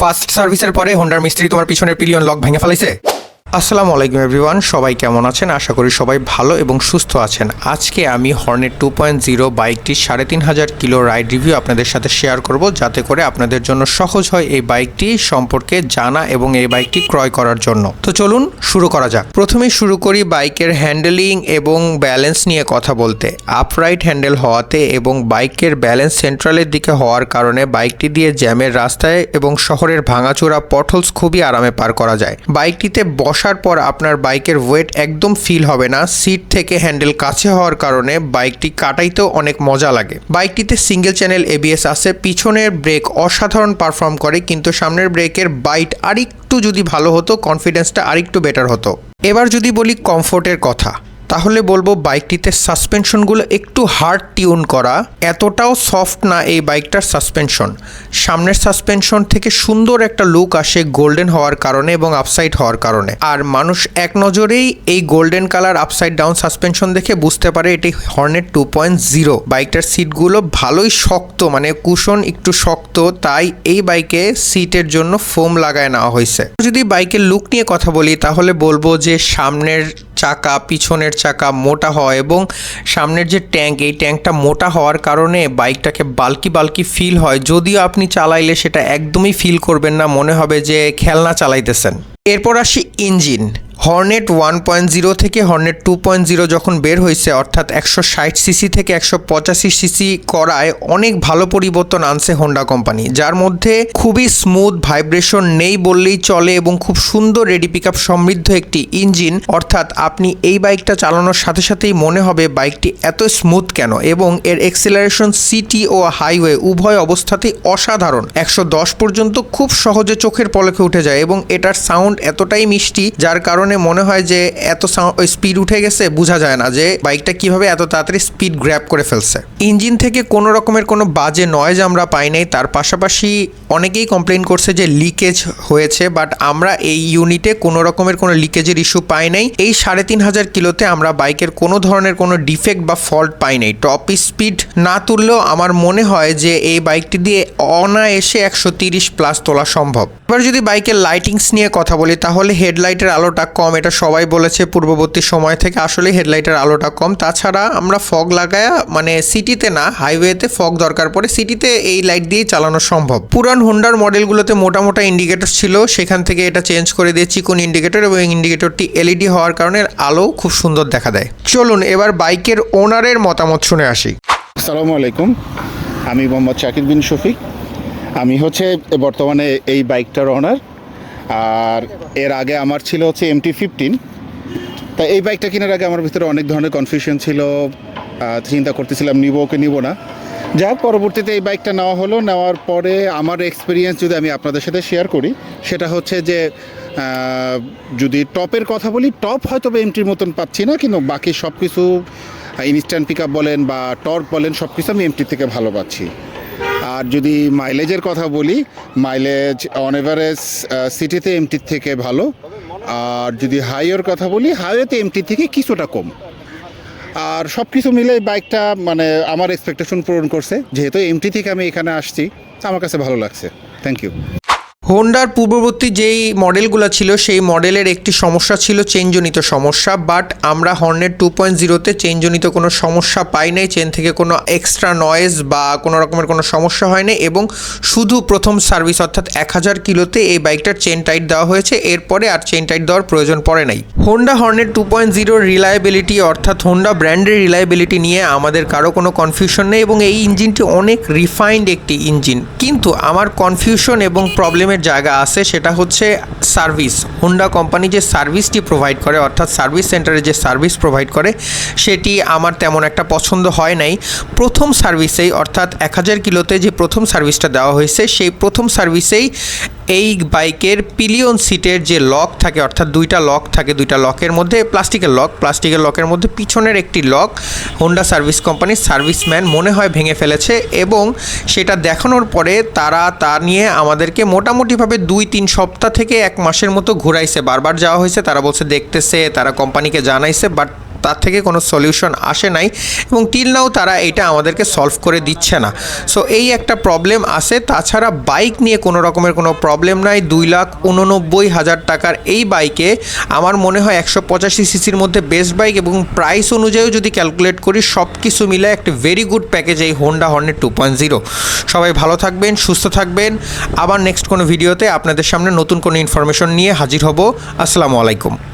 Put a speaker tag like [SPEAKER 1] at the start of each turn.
[SPEAKER 1] First সার্ভিসের পরে হোন্ডার মিস্ত্রি তোমার পিছনের পিলিয়ন লক ভেঙে ফেলাইছে? আসসালামু আলাইকুম এভরিওয়ান, সবাই কেমন আছেন? আশা করি সবাই ভালো এবং সুস্থ আছেন। আজকে আমি হর্নেট টু পয়েন্ট জিরো বাইকটির সাড়ে তিন হাজার কিলো রাইড রিভিউ আপনাদের সাথে শেয়ার করব, যাতে করে আপনাদের জন্য সহজ হয় এই বাইকটি সম্পর্কে জানা এবং এই বাইকটি ক্রয় করার জন্য। তো চলুন শুরু করা যাক। প্রথমে শুরু করি বাইকের হ্যান্ডেলিং এবং ব্যালেন্স নিয়ে কথা বলতে। আপরাইট হ্যান্ডেল হওয়াতে এবং বাইকের ব্যালেন্স সেন্ট্রালের দিকে হওয়ার কারণে বাইকটি দিয়ে জ্যামের রাস্তায় এবং শহরের ভাঙাচোরা পটলস খুবই আরামে পার করা যায়। বাইকটিতে বসার পর আপনার বাইকের ওয়েট একদম ফিল হবে না। সিট থেকে হ্যান্ডেল কাছে হওয়ার কারণে বাইকটি কাটাইতেও অনেক মজা লাগে। বাইকটিতে সিঙ্গেল চ্যানেল এবিএস আছে। পিছনের ব্রেক অসাধারণ পারফর্ম করে, কিন্তু সামনের ব্রেকের বাইট আরেকটু যদি ভালো হতো কনফিডেন্সটা আরেকটু বেটার হতো। এবার যদি বলি কমফোর্টের কথা। তাহলে বলব বাইকটিতে সাসপেনশনগুলো একটু হার্ড টিউন করা, এতটাও সফট না এই বাইকটার সাসপেনশন। সামনের সাসপেনশন থেকে সুন্দর একটা লুক আসে গোল্ডেন হওয়ার কারণে এবং আপসাইড হওয়ার কারণে। আর মানুষ এক নজরেই এই golden colour upside down suspension দেখে বুঝতে পারে এটি হর্নেট টু পয়েন্ট জিরো। বাইকটার সিটগুলো ভালোই শক্ত মানে কুশন একটু শক্ত, তাই এই বাইকে সিটের জন্য ফোম লাগায় নেওয়া হয়েছে। যদি বাইকের লুক নিয়ে কথা বলি, তাহলে বলব যে সামনের চাকা, পিছনের চাকা মোটা হয় এবং সামনের যে ট্যাঙ্ক, এই ট্যাঙ্কটা মোটা হওয়ার কারণে বাইকটাকে বালকি বালকি ফিল হয়। যদিও আপনি চালাইলে সেটা একদমই ফিল করবেন না, মনে হবে যে খেলনা চালাইতেছেন। এরপর আসি engine. Hornet one point zero থেকে হর্নেট টু পয়েন্ট জিরো যখন বের হয়েছে অর্থাৎ একশো ষাট সিসি থেকে একশো পঁচাশি সিসি করায় অনেক ভালো পরিবর্তন আনছে হোন্ডা কোম্পানি, যার মধ্যে খুবই স্মুথ ভাইব্রেশন নেই বললেই চলে এবং খুব সুন্দর রেডি পিক সমৃদ্ধ একটি ইঞ্জিন অর্থাৎ আপনি এই বাইকটা চালানোর সাথে সাথেই মনে হবে বাইকটি এত স্মুথ কেন? এবং এর এক্সেলারেশন সিটি ও হাইওয়ে উভয় অবস্থাতেই অসাধারণ। একশো দশ পর্যন্ত খুব সহজে চোখের পলকে উঠে যায় এবং এটার সাউন্ড এতটাই মিষ্টি, যার কারণে মনে হয় যে এত স্পিড উঠে গেছে, বোঝা যায় না যে বাইকটা কীভাবে এত তাড়াতাড়ি স্পিড গ্র্যাব করে ফেলছে। ইঞ্জিন থেকে কোনো রকমের কোনো বাজে নয়েজ আমরা পাই নাই, তার পাশাপাশি অনেকেই কমপ্লেন করছে যে লিকেজ হয়েছে বাট আমরা এই ইউনিটে কোনো রকমের কোনো লিকেজের ইস্যু পাই নাই। এই সাড়ে তিন হাজার কিলোতে আমরা বাইকের কোনো ধরনের কোনো ডিফেক্ট বা ফল্ট পাই নাই। টপ স্পিড না তুললেও আমার মনে হয় যে এই বাইকটি দিয়ে অনায়াসে একশো তিরিশ প্লাস তোলা সম্ভব। এবার যদি বাইকের লাইটিংস নিয়ে কথা বলি, তাহলে হেডলাইটের আলোটা কম, এটা সবাই বলেছে পূর্ববর্তী সময় থেকে। আসলে হেডলাইটের আলোটা কম। তাছাড়া আমরা ফগ লাগায়া মানে সিটিতে না, হাইওয়েতে ফগ দরকার পড়ে। সিটিতে এই লাইট দিয়েই চালানো সম্ভব। পুরান হোন্ডার মডেলগুলোতে মোটা মোটা ইন্ডিকেটর ছিল। সেখান থেকে এটা চেঞ্জ করে দিয়ে চিকন ইন্ডিকেটর এবং ইন্ডিকেটরটি এলইডি হওয়ার কারণে আলো খুব সুন্দর দেখা দেয়। চলুন এবার বাইকের ওনারের মতামত শুনে আসি।
[SPEAKER 2] আসসালামু আলাইকুম। আমি মোহাম্মদ শাকির বিন শফিক। আমি হচ্ছে বর্তমানে এই বাইকটার ওনার আর এর আগে আমার ছিল হচ্ছে এমটি ফিফটিন তা এই বাইকটা কেনার আগে আমার ভিতরে অনেক ধরনের কনফিউশন ছিল চিন্তা করতেছিলাম নিব ওকে নিব না। যাক, পরবর্তীতে এই বাইকটা নেওয়া হলো। নেওয়ার পরে আমার এক্সপিরিয়েন্স যদি আমি আপনাদের সাথে শেয়ার করি, সেটা হচ্ছে যে যদি টপের কথা বলি টপ হয়তো এমটির মতন পাচ্ছি না, কিন্তু বাকি সব কিছু ইনস্ট্যান্ট পিক বলেন বা টর্ক বলেন সব কিছু আমি এমটির থেকে ভালো পাচ্ছি। আর যদি মাইলেজের কথা বলি মাইলেজ অন এভারেজ সিটিতে এমটির থেকে ভালো। আর যদি হাইওয়ের কথা বলি হাইওয়েতে এমটির থেকে কিছুটা কম। আর সব কিছু মিলে বাইকটা মানে আমার এক্সপেকটেশন পূরণ করছে। যেহেতু এমটি থেকে আমি এখানে আসছি আমার কাছে ভালো লাগছে। থ্যাংক ইউ
[SPEAKER 1] হোন্ডার পূর্ববর্তী যেই মডেলগুলো ছিল, সেই মডেলের একটি সমস্যা ছিল চেঞ্জনিত সমস্যা বাট আমরা হর্নের টু পয়েন্ট জিরোতে চেঞ্জনিত কোনো সমস্যা পাই নাই, চেন থেকে কোনো এক্সট্রা নয়েজ বা কোনো রকমের কোনো সমস্যা হয়নি এবং শুধু প্রথম সার্ভিস অর্থাৎ এক হাজার কিলোতে এই বাইকটার চেন টাইট দেওয়া হয়েছে, এরপরে আর চেন টাইট দেওয়ার প্রয়োজন পড়ে নাই। হোন্ডা হর্নের টু পয়েন্ট জিরোর রিলায়েবিলিটি অর্থাৎ হোন্ডা ব্র্যান্ডের রিলায়েবিলিটি নিয়ে আমাদের কারও কোনো কনফিউশন নেই এবং এই ইঞ্জিনটি অনেক রিফাইন্ড একটি ইঞ্জিন কিন্তু আমার কনফিউশন এবং প্রবলেমের জায়গা আছে, সেটা হচ্ছে সার্ভিস। হোন্ডা কোম্পানি যে সার্ভিসটি প্রোভাইড করে, অর্থাৎ সার্ভিস সেন্টারে যে সার্ভিস প্রোভাইড করে, সেটি আমার তেমন একটা পছন্দ হয় নাই। প্রথম সার্ভিসেই, অর্থাৎ এক হাজার কিলোতে যে প্রথম সার্ভিসটা দেওয়া হয়েছে, সেই প্রথম সার্ভিসেই এই বাইকের পিলিয়ন সিটের যে লক থাকে, অর্থাৎ দুইটা লক থাকে, দুইটা লকের মধ্যে, প্লাস্টিকের লক, প্লাস্টিকের লকের মধ্যে পিছনের একটি লক হোন্ডা সার্ভিস কোম্পানির সার্ভিসম্যান মনে হয় ভেঙে ফেলেছে এবং সেটা দেখানোর পরে তারা তা নিয়ে আমাদেরকে মোটামুটিভাবে দুই তিন সপ্তাহ থেকে এক মাসের মতো ঘুরাইছে। বারবার যাওয়া হয়েছে, তারা বলছে দেখতেছে, তারা কোম্পানিকে জানাইছে বাট তার থেকে কোনো সলিউশন আসে নাই এবং টিল নাও তারা এটা আমাদেরকে সলভ করে দিচ্ছে না। সো এই একটা প্রবলেম আসে তাছাড়া বাইক নিয়ে কোনো রকমের কোনো প্রবলেম নাই। দুই লাখ উননব্বই হাজার টাকার এই বাইকে আমার মনে হয় একশো পঁচাশি সিসির মধ্যে বেস্ট বাইক এবং প্রাইস অনুযায়ী যদি ক্যালকুলেট করি সব কিছু মিলে একটা ভেরি গুড প্যাকেজ এই হোন্ডা হর্নের টু পয়েন্ট জিরো সবাই ভালো থাকবেন, সুস্থ থাকবেন। আবার নেক্সট কোনো ভিডিওতে আপনাদের সামনে নতুন কোনো ইনফরমেশন নিয়ে হাজির হব। আসসালামু আলাইকুম।